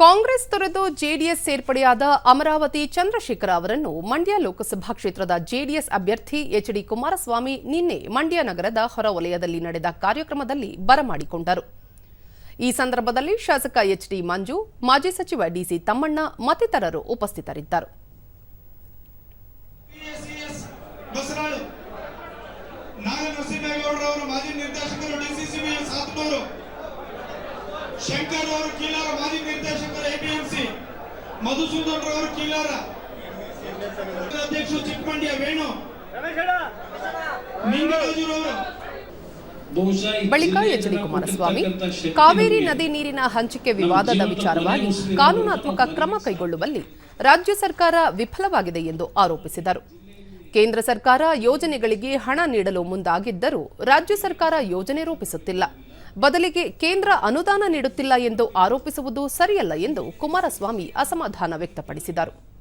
ಕಾಂಗ್ರೆಸ್ ತೊರೆದು ಜೆಡಿಎಸ್ ಸೇರ್ಪಡೆಯಾದ ಅಮರಾವತಿ ಚಂದ್ರಶೇಖರ ಅವರನ್ನು ಮಂಡ್ಯ ಲೋಕಸಭಾ ಕ್ಷೇತ್ರದ ಜೆಡಿಎಸ್ ಅಭ್ಯರ್ಥಿ ಎಚ್ಡಿ ಕುಮಾರಸ್ವಾಮಿ ನಿನ್ನೆ ಮಂಡ್ಯ ನಗರದ ಹೊರವಲಯದಲ್ಲಿ ನಡೆದ ಕಾರ್ಯಕ್ರಮದಲ್ಲಿ ಬರಮಾಡಿಕೊಂಡರು. ಈ ಸಂದರ್ಭದಲ್ಲಿ ಶಾಸಕ ಎಚ್ಡಿ ಮಂಜು, ಮಾಜಿ ಸಚಿವ ಡಿಸಿ ತಮ್ಮಣ್ಣ ಮತ್ತಿತರರು ಉಪಸ್ಥಿತರಿದ್ದರು. ಶಂಕರ್ ಅವರು ಕೀಲಾರ ಮಾಜಿ ನಿರ್ದೇಶಕರು ಎಪಿಎಂಸಿ ಮಧುಸೂದನ್ ರವರು ಕೀಲಾರ ಅಧ್ಯಕ್ಷ ಚಿಕ್ಕಮಂಡ್ಯ ವೇಣು ನಿಂಗರಾಜುರವರು ಬಳಿಕ ಎಚ್ ಡಿ ಕುಮಾರಸ್ವಾಮಿ ಕಾವೇರಿ ನದಿ ನೀರಿನ ಹಂಚಿಕೆ ವಿವಾದದ ವಿಚಾರವಾಗಿ ಕಾನೂನಾತ್ಮಕ ಕ್ರಮ ಕೈಗೊಳ್ಳುವಲ್ಲಿ ರಾಜ್ಯ ಸರ್ಕಾರ ವಿಫಲವಾಗಿದೆ ಎಂದು ಆರೋಪಿಸಿದರು. ಕೇಂದ್ರ ಸರ್ಕಾರ ಯೋಜನೆಗಳಿಗೆ ಹಣ ನೀಡಲು ಮುಂದಾಗಿದ್ದರೂ ರಾಜ್ಯ ಸರ್ಕಾರ ಯೋಜನೆ ರೂಪಿಸುತ್ತಿಲ್ಲ. ಬದಲಿಗೆ ಕೇಂದ್ರ ಅನುದಾನ ನೀಡುತ್ತಿಲ್ಲ ಎಂದು ಆರೋಪಿಸುವುದು ಸರಿಯಲ್ಲ ಎಂದು ಕುಮಾರಸ್ವಾಮಿ ಅಸಮಾಧಾನ ವ್ಯಕ್ತಪಡಿಸಿದರು.